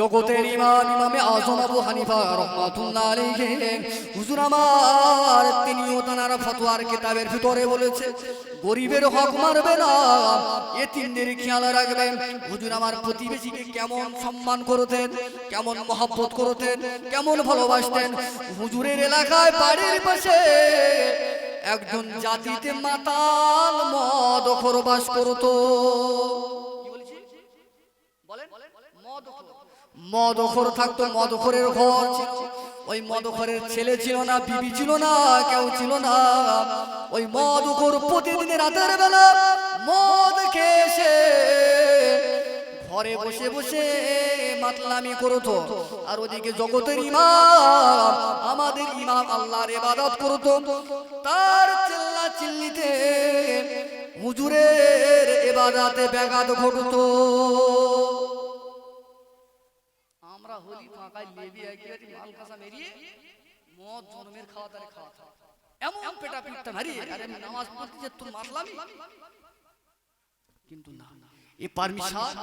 জগতের ইমাম, ইমামে আজম আবু হানিফা রহমাতুল্লাহ আলাইহি। হুজুর আমার, তিনিও তানার ফতোয়ার কিতাবের ভিতরে বলেছে, গরিবের হক মারবে না, এতিমদের খেয়াল রাখবেন। হুজুর আমার প্রতিবেশীকে কেমন সম্মান করতেন কেমন মহব্বত করতেন কেমন ভালোবাসতেন। হুজুরের এলাকায় বাড়ির পাশে একজন জাতিতে মাতাল মদ বাস করতো। কি বলছি? বলেন। মদখর থাকতো, মদখরের ঘর ওই মদখরের ছেলে ছিল না, বিবি ছিল না, কেউ ছিল না। ওই মদখর প্রতিদিন রাতের বেলা মদ খেয়ে এসে ঘরে বসে বসে মাতলামি করতো। আর ওদিকে জগতের ইমাম, আমাদের ইমাম আল্লাহর ইবাদত করতো। তার চিল্লা চিল্লিতে হুজুরের এবাদাতে ব্যাঘাত ঘটতো। হলি ফাঁকায় লেবি একেবারে মাল কাঁচা মেরিয়ে মদ জন্মের খাওয়া তারে খাওয়া খাওয়া। এমন পেটা আরে নামাজ পড়তে যে তোর কিন্তু না। এ পারমিশন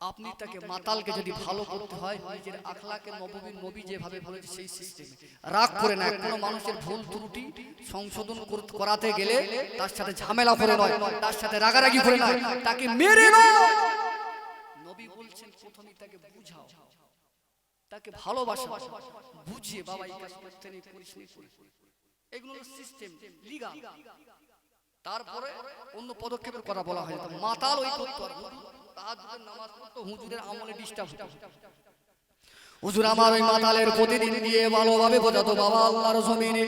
আপনি তাকে মাতালকে যদি ভালো করতে হয় নিজের আখলাকে নববীর নবী যেভাবে বলেছে সেই সিস্টেমে রাগ করে না কোনো মানুষের ভুল ত্রুটি সংশোধন করাতে গেলে তার সাথে ঝামেলা করে নয় তার সাথে রাগারাগি করে নয়। তাকে মেরে নয়। তাকে বুঝাও। তাকে ভালোবাসা। বুঝিয়ে বাবা এই কাজ করতে নেই করিস এগুলো সিস্টেম লিগাল। তারপরে অন্য পদক্ষেপের কথা বলা হয় মাতাল ওই করতো নামাজ পড়তো হুজুরের আমলে ডিস্টার্ব হতো। হুজুর আমার ওই মাতালের প্রতিদিন দিয়ে ভালোভাবে বোঝাতো বাবা আল্লাহর জমিনে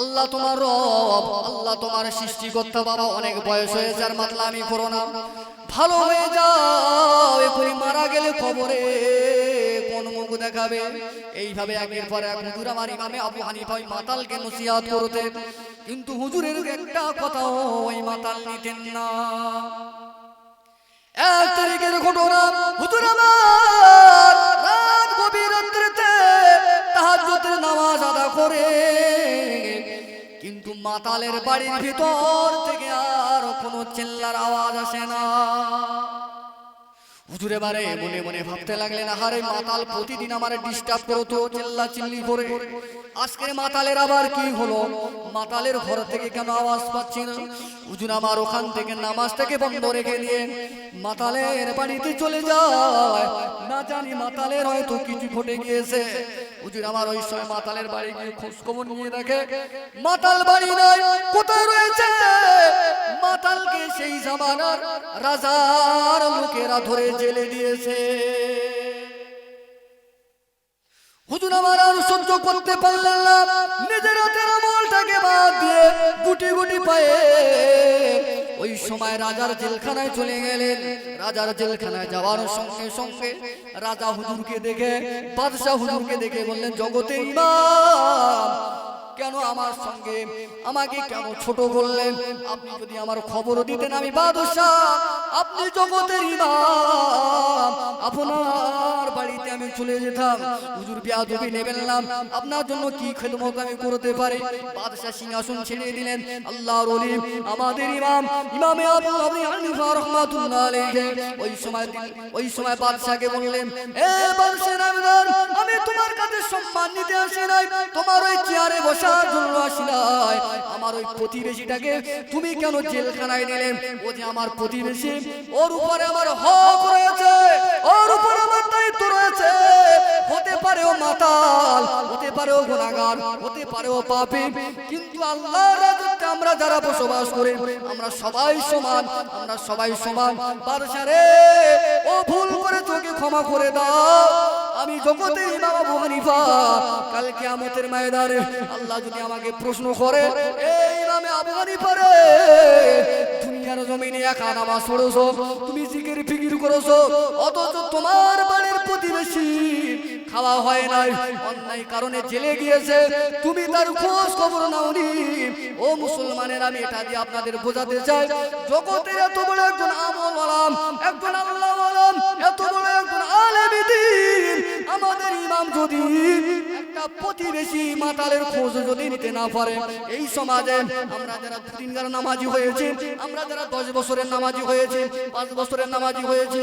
আল্লাহ তোমার রব আল্লাহ তোমার সৃষ্টি করতে বাবা অনেক বয়স হয়েছে আর মাতলামি করো না। ভালো হয়ে যাও। এখনই মারা গেলে খবরে কোন মুখ দেখাবে? এইভাবে একের পর এক হুজুর আমার ইমামে আবু হানিফা ওই মাতালকে নসিহাত করতেন কিন্তু হুজুরের একটা কথা ওই মাতাল নিতেন না। এক তারিখের ঘটনা, হুজুর আমার রাত গভীর রাত্রিতে তাহাজ্জুদের নামাজ আদা করে মাতালের বাড়ির ভিতর থেকে আর কোনো চিল্লার আওয়াজ আসে না। হুজুরে বারে মনে মনে ভাবতে লাগলেন, আহারে মাতাল প্রতিদিন আমার ডিস্টার্ব করতো চিল্লা চিল্লি করে। আজকে মাতালের আবার কি হলো? মাতালের ঘর থেকে কেন আওয়াজ পাচ্ছি না হুজুর আমার ওখান থেকে নামাজ থেকে বন্ধ রেখে দিয়ে মাতালের বাড়িতে চলে যায়। না জানি মাতালের হয়তো কিছু ঘটে গিয়েছে। হুজুর আমার ওই সময় মাতালের বাড়ি গিয়ে খোঁজ খবর নিয়ে দেখে। মাতাল বাড়ি নাই কোথায় রয়েছে? মাতালকে সেই জামানার রাজার লোকেরা ধরে জেলে দিয়েছে। হুজুর আমার সহ্য করতে পারলেন না। নিজের হাতের আমলটাকে বাদ দিয়ে গুটি গুটি পায়ে ওই সময় রাজার জেলখানায় চলে গেলেন। রাজার জেলখানায় যাওয়ার সঙ্গে সঙ্গে রাজা হুজুরকে দেখে, বাদশাহ হুজুরকে দেখে বললেন জগতের ইমাম, কেন আমার সঙ্গে আমাকে কেন ছোট বললেন আপনি যদি আমার খবর দিতেন আমি বাদশাহ, আপনি জগতের ইমাম, আপনার চলে যেতাম। হুজুর বিয়াদবি নেবেন না। আপনার জন্য কি খেদমত আমি করতে পারি? বাদশাহ সিংহাসন ছেড়ে দিলেন। আল্লাহর ওলি আমাদের ইমাম, ইমামে আবু আবু হানিফা রাহমাতুল্লাহ আলাইহি। ওই সময় ওই সময় বাদশাকে বললেন, এ বাদশাহ নামদার আমি তোমার কাছে সম্মান নিতে আসি নাই। তোমার ওই চেয়ারে বসার জন্য আসি নাই। আমার ওই প্রতিবেশীটাকে তুমি কেন জেলখানায় নিলেন ও যে আমার প্রতিবেশী, ওর উপরে আমার হক রয়েছে। ওর উপরে দায়িত্ব রয়েছে। হতে পারে ও মাতাল, হতে পারে ও গুনাহগার হতে পারে ও পাপি। কিন্তু আল্লাহর রাজত্বে আমরা যারা বসবাস করি, আমরা সবাই সমান, আমরা সবাই সমান। বাদশা রে ও ভুল করে তোকে ক্ষমা করে দাও। আমি জগতে ইমাম আবু হানিফা। কাল কিয়ামতের ময়দানে আল্লাহ যদি আমাকে প্রশ্ন করে, এই ইমামে আবু হানিফা রে, দুনিয়ার জমিনে একা নামাজ পড়েছো? তুমি জিকির, ফিকির করেছ? অথচ তোমার বাড়ির প্রতিবেশী খাওয়া হয় নাই। অন্যায় কারণে জেলে গিয়েছে। তুমি তার খোঁজ খবর নাওনি। ও মুসলমানের, আমি এটা দিয়ে আপনাদের বোঝাতে চাই। জগতের এত বড় একজন আমল আলাম একজন আল্লাহ আলাম এত বড় একজন ইমাম যদি একটা প্রতিবেশী মাতালের খোঁজ যদি নিতে না পারে, এই সমাজে আমরা যারা দুদিনকার নামাজি হয়েছে, আমরা যারা দশ বছরের নামাজি হয়েছে, পাঁচ বছরের নামাজি হয়েছে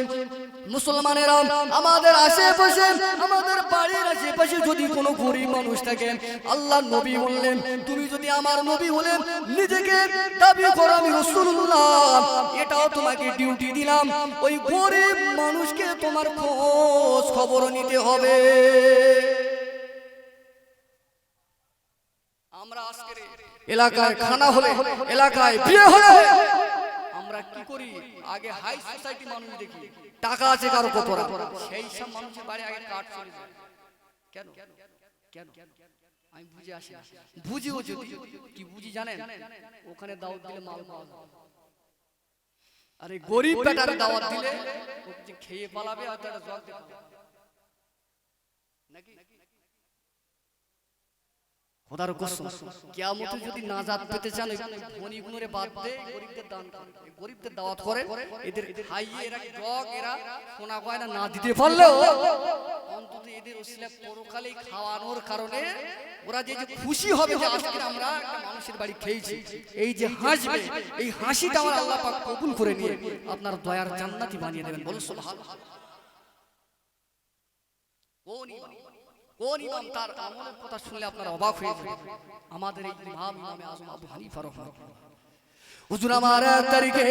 মুসলমানেরা, আমাদের আশেপাশে, আমাদের বাড়ির আশেপাশে যদি কোনো গরিব মানুষ থাকে আল্লাহ নবী বললেন, তুমি যদি আমার নবী হলেন নিজেকে দাবি করো আমি রসুল্লাহ এটাও তোমাকে ডিউটি দিলাম। ওই গরিব মানুষকে তোমার খোঁজ খবর নিতে হবে। আমরা আজকের এলাকায় খানা হলে, এলাকায় বিয়ে হলে আমরা কি করি? আগে হাই সোসাইটি মানুষ দেখি। টাকা আছে কারও কত? সেই সব মানুষের বাড়ি আগে কাঠ চলে যায়। কেন? কেন? আমি বুঝে আসি না। বুঝিও যদি। কি বুঝি জানেন? ওখানে দাওয়াত দিলে মাল পাওয়া যায়। আরে গরিব বেটার দাওয়াত দিলে খেয়ে পালাবে আর তারা জল নাকি? খোদার কসম, কিয়ামতে যদি নাজাত পেতে চান বাদ দে, গরিবদের দান গরিবদের দাওয়াত এদের খাইয়ে এরা এরা সোনা গয়না না দিতে পারলেও অন্তত এদের ওসিলা পরকালে খাওয়ানোর কারণে ওরা যে খুশি হবে, যে আজকে আমরা মানুষের বাড়ি খেয়েছি, এই যে হাসবে, এই হাসিটা আমার আল্লাহ পাক কবুল করে নিয়ে আপনার দয়ার জান্নাতি বানিয়ে দেবেন। বলো সুবহানাল্লাহ। কোন ইমাম তার আমলের কথা শুনলে আপনারা অবাক হয়ে যাবেন আমাদের এই ইমাম ইমামে আজম আবু হানিফা হুজুর, আমার এক তারিখে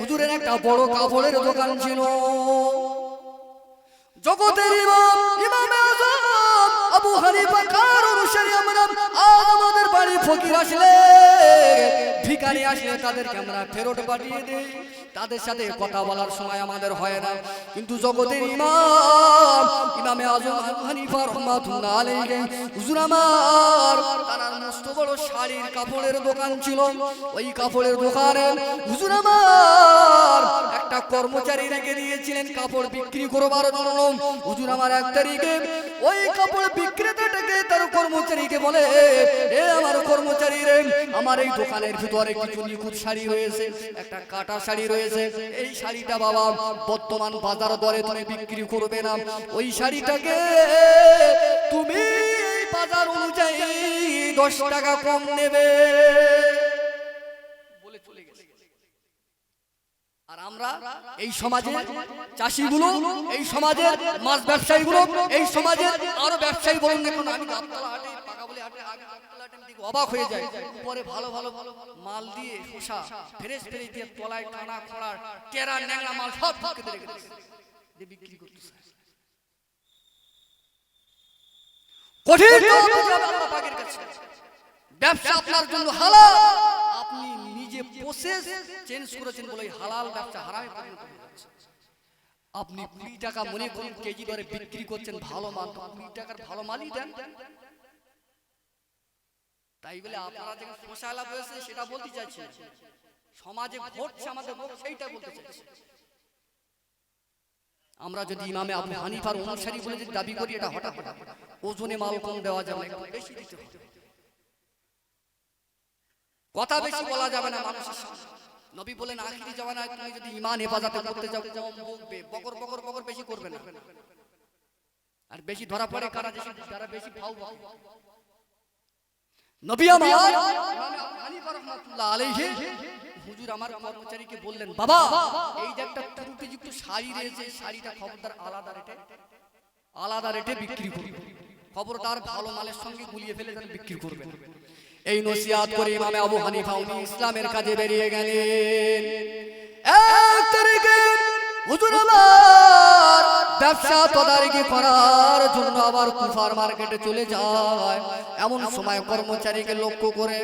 হুজুরের একটা বড় কাপড়ের দোকান ছিল। জগতের ইমাম, ইমামে আজম আবু হানিফা কার অনুসারী আমরা? আমাদের বাড়ি ফকির আসলে। ভিখারি আসলে তাদেরকে আমরা ফেরত পাঠিয়ে দিই। তাদের সাথে কথা বলার সময় আমাদের হয় না। কিন্তু জগতের ইমাম, ইমামে আজম হানিফা রহমাতুল্লাহ আলাইহি, হুজুর আমার মস্ত বড় শাড়ির কাপড়ের দোকান ছিল। ওই কাপড়ের দোকানে হুজুর আমার একটা কর্মচারী রেখে দিয়েছিলেন কাপড় বিক্রি করবার জন্য। হুজুর আমার এক তারিখে ওই কাপড় বিক্রেতাটাকে তার কর্মচারীকে বলে, এ আমার কর্মচারী আমার এই দোকানের ভিতরে শাড়ি রয়েছে, একটা কাটা শাড়ি রয়েছে। এই শাড়িটা বাবা, বর্তমান বাজার দরে তুমি বিক্রি করবে না। ওই শাড়িটাকে তুমি বাজার অনুযায়ী দশ টাকা কম নেবে। আমরা এই সমাজে চাষিগুলো এই সমাজের মাছ ব্যবসায়ীগুলো এই সমাজের আরও ব্যবসায়ী বলুন না কেন আমি গাবতলা হাটে পাকা বলে হাটে অবাক হয়ে যায় পরে ভালো ভালো ভালো মাল দিয়ে শোষা ফ্রেশ ফ্রেশ দিয়ে তলায় টানা খোড়া টেরা ন্যাংরা মাল সব ঢুকে দিয়ে বিক্রি করতেছে কঠিন কাছে। ব্যবসা আপনার জন্য হালাল। আপনি নিজে প্রসেস চেঞ্জ করেছেন বলে হালাল ব্যবসা হারামে পরিণত আপনি কুড়ি টাকা মনে করুন কেজি দরে বিক্রি করছেন ভালো মাল। কুড়ি টাকার ভালো মালই দেন। তাই বলে আপনারা যে হয়েছে সেটা বলতে চাইছি। সমাজে ঘটছে আমাদের সেইটা বলতে চাইছি। আমরা যদি ইমামে আবু হানিফার অনুসারী বলে যদি দাবি করি এটা হঠাৎ হঠাৎ ওজনে মাল কম দেওয়া যাবে বেশি দিতে হবে। কথা বেশি বলা যাবে না মানুষের সামনে। নবী বলেন আখিরি জমানায় তুমি যদি ইমান হেফাজতে করতে যাও কম বকবে বকর বকর বকর বেশি করবে না। আর বেশি ধরা পড়ে কারা বেশি যারা বেশি ফাউ নবী আমার হানিফা রাহমাতুল্লাহ আলাইহি হুজুর আমার কর্মচারীকে বললেন বাবা এই যে একটা ত্রুটিযুক্ত শাড়ি রয়েছে শাড়িটা খবরদার আলাদা রেটে আলাদা রেটে বিক্রি করবে। খবরদার ভালো মালের সঙ্গে গুলিয়ে ফেলে যেন বিক্রি করবে। এই নসিহাত করে ইমামে আবু হানিফা উনি ইসলামের কাজে বেরিয়ে গেলেন। এক তারিখে হুজুর আমার ব্যবসা তদারকি করার জন্য আবার কুফার মার্কেটে চলে যায়। এমন সময় কর্মচারীকে লক্ষ্য করে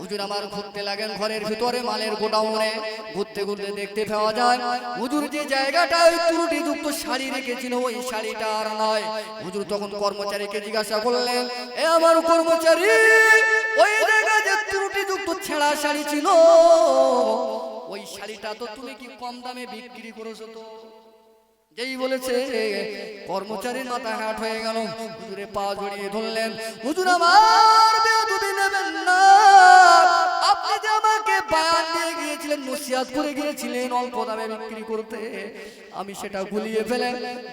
হুজুর আমার ঘুরতে লাগেন ঘরের ভিতরে মালের গোডাউনে। ঘুরতে ঘুরতে দেখতে পাওয়া যায় হুজুর যে জায়গাটা ওই ত্রুটি যুক্ত শাড়ি রেখেছিল ওই শাড়িটা আর নয়। হুজুর তখন কর্মচারীকে জিজ্ঞাসা করলেন এ আমার কর্মচারী ওই যে ছেঁড়া শাড়ি ছিল, ওই শাড়িটা তো তুমি কি কম দামে বিক্রি করেছ যেই বলেছে, কর্মচারীর মাথা হাট হয়ে গেল। হুজুরে পা জড়িয়ে ধরলেন, হুজুর আমার নেবেন না। আপনি যে আমাকে বায়ান দিয়ে গিয়েছিলেন নসিহাত করে গিয়েছিলেন অল্প দামে বিক্রি করতে, আমি সেটা গুলিয়ে ফেলে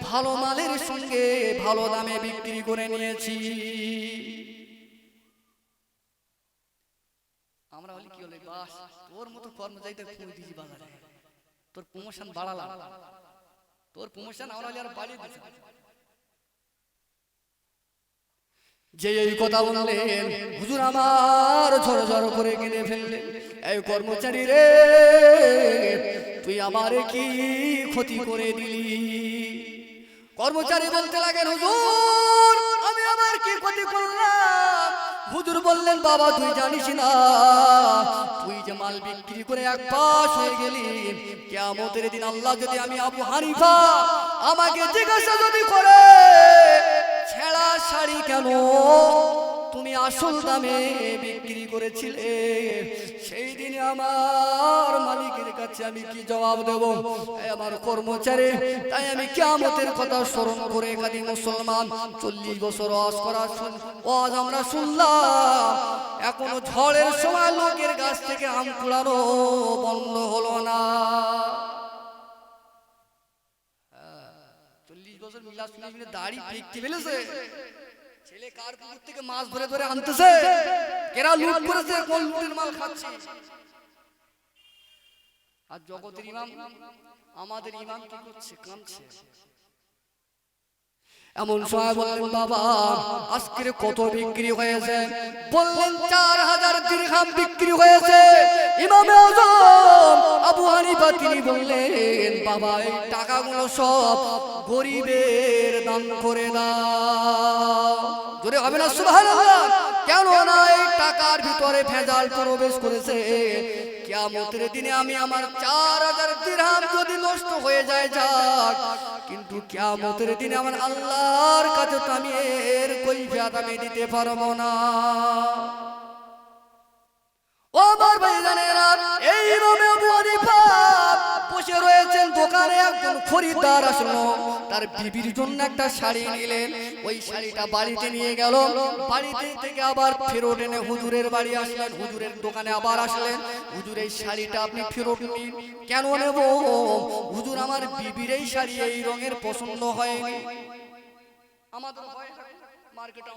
ভালো মালের সঙ্গে ভালো দামে বিক্রি করে নিয়েছি। কি বাস, তোর মতো দিয়েছি বাজারে। তোর প্রমোশন বাড়ালাম। তোর প্রমোশন আমরা আর বাড়িয়ে যে এই কথা বললেন, হুজুর আমার ঝড় ঝড় করে কিনে ফেললেন। এই কর্মচারী রে, তুই আমারে কি ক্ষতি করে দিলি? কর্মচারী বলতে লাগেন, হুজুর, আমি আমার কি ক্ষতি করলাম? হুজুর বললেন, বাবা, তুই জানিস না, তুই যে মাল বিক্রি করে এক পাশ হয়ে গেলি কেমতের দিন আল্লাহ যদি আমি আবু হানিফা, আমাকে জিজ্ঞাসা যদি করে, ছেঁড়া শাড়ি কেন? তুমি আসল দামে বিক্রি করেছিলে। সেই দিনে আমার মালিকের কাছে আমি কি জবাব দেব? আমার কর্মচারী, তাই আমি কিয়ামতের কথা স্মরণ করে একাধিক মুসলমান চল্লিশ বছর ওয়াজ করা ওয়াজ আমরা শুনলাম। এখনও ঝড়ের সময় লোকের গাছ থেকে আম কুড়ানো বন্ধ হলো না। চল্লিশ বছর দাড়ি ফেলেছে। ছেলে কার পুকুর থেকে মাছ ধরে ধরে আনতেছে? কেরা লুট করেছে? কোন লুটের মাল খাচ্ছে? আর জগতের ইমাম আমাদের ইমাম কি করছে? কাঁদছে। এমন সময় বললেন বাবা আজকের কত বিক্রি হয়েছে? বললেন চার হাজার দিরহাম বিক্রি হয়েছে। ইমামে আজম আবু হানিফা তিনি বললেন বাবা এই টাকাগুলো সব গরিবের দান করে দাও। জোরে হবে না সুবহানাল্লাহ। কেন না এই টাকার ভিতরে ভেজাল প্রবেশ করেছে। কিয়ামতের দিনে আমি আমার চার হাজার দিরহাম যদি নষ্ট হয়ে যায়, যাক। কিন্তু কিয়ামতের দিনে আমার আল্লাহর কাছে তো আমি এর কৈফিয়াত আমি দিতে পারব না। ও আমার ভাইজানেরা, এই রমে আবু হানিফা বসে রয়েছেন, দোকানে একজন খরিদ্দার আসলো। তার বিবির জন্য একটা শাড়ি নিলেন। ওই শাড়িটা বাড়িতে নিয়ে গেল। বাড়িতে থেকে আবার ফেরত এনে হুজুরের বাড়ি আসলেন। হুজুরের দোকানে আবার আসলেন। হুজুর, এই শাড়িটা আপনি ফেরত নিন। কেন নেব? হুজুর, আমার বিবির এই শাড়ি এই রঙের পছন্দ হয়নি। আমাদের মার্কেটে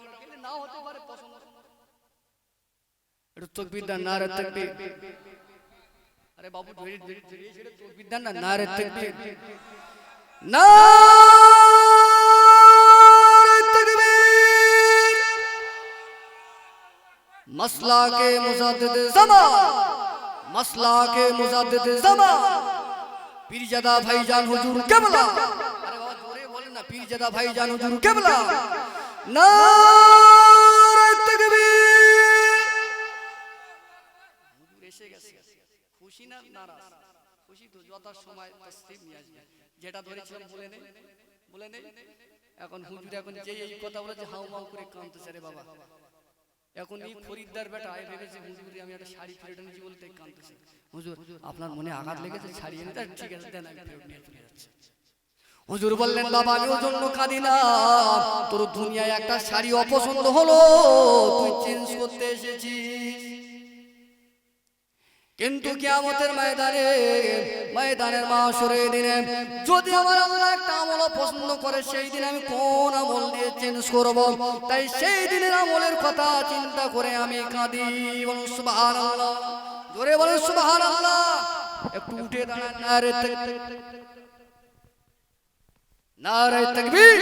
নাও হতে পারে পছন্দ। একটু তকবির না রে তকবির अरे बाबू धीरे धीरे धीरे धीरे तो विद्या ना नारे तकबीर नारे तकबीर मसला के मुजादद जमा मसला के मुजादद जमा पीरजादा भाईजान हुजूर कबला अरे बाबा जोरे बोले ना पीरजादा भाईजान हुजूर कबला नारे খুশি না নারাজ। খুশি তো যথার সময় তসলিম নিয়ে যেটা ধরেছিলাম, বলে নেই বলে নেই এখন হুজুর এখন যে এই কথা বলেছে, হাউ মাউ করে বাবা। এখন এই খরিদ্দার বেটা হুজুর, আমি একটা শাড়ি ফেরত কাঁদতেছে। হুজুর, আপনার মনে আঘাত লেগেছে, শাড়ি এনে ঠিক আছে, দেন, আমি ফেরত নিয়ে চলে হুজুর বললেন, বাবা, আমি ওর জন্য কাঁদি না। তোর দুনিয়ায় একটা শাড়ি অপছন্দ হলো, তুই চেঞ্জ করতে এসেছিস। কিন্তু কিয়ামতের ময়দানে, ময়দানের মাসরে দিনে যদি আমার আল্লাহ একটা আমল পছন্দ করে, সেই দিন আমি কোন আমল দিয়ে চেঞ্জ করব? তাই সেই দিনের আমলের কথা চিন্তা করে আমি কাঁদি। বলুন, সুবহানাল্লাহ। জোরে বলুন, সুবহানাল্লাহ। একটু উঠে দাঁড়ান, নারে নারে তাকবীর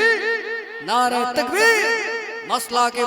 নারে তাকবীর। মাসলা के